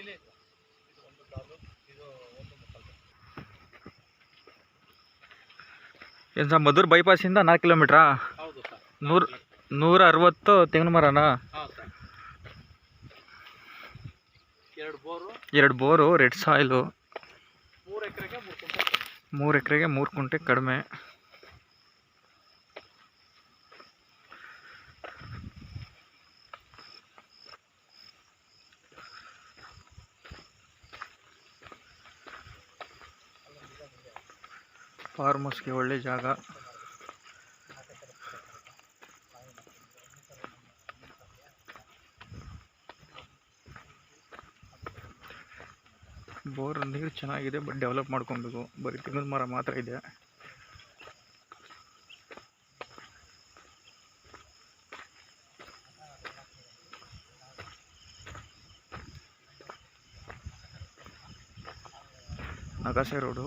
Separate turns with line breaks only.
ಇಲ್ಲಿ ಇದು ಒಂದು ಕಾಲು ಇದು ಒಂದು ಬೈಪಾಸಿಂದ ನಾಲ್ಕು ಕಿಲೋಮೀಟ್ರಾ
ಹೌದು
ನೂರು ನೂರ ಅರವತ್ತು ತೆಂಗಿನ ಮರನಾ?
ಎರಡು ಬೋರು.
ರೆಡ್ ಸಾಯಿಲು
ಮೂರು ಎಕರೆಗೆ ಮೂರು
ಮೂರು ಎಕರೆಗೆ ಮೂರು ಕುಂಟೆ ಕಡಿಮೆ. ಫಾರ್ಮ್ ಹೌಸ್ಗೆ ಒಳ್ಳೆ ಜಾಗ. ಬೋರ್ ನೀರು ಚೆನ್ನಾಗಿದೆ ಬಟ್ ಡೆವಲಪ್ ಮಾಡ್ಕೊಬೇಕು. ಬರೀ ತೆಂಗಿನ ಮರ ಮಾತ್ರ ಇದೆ. ನಗಾಸೆ ರೋಡು.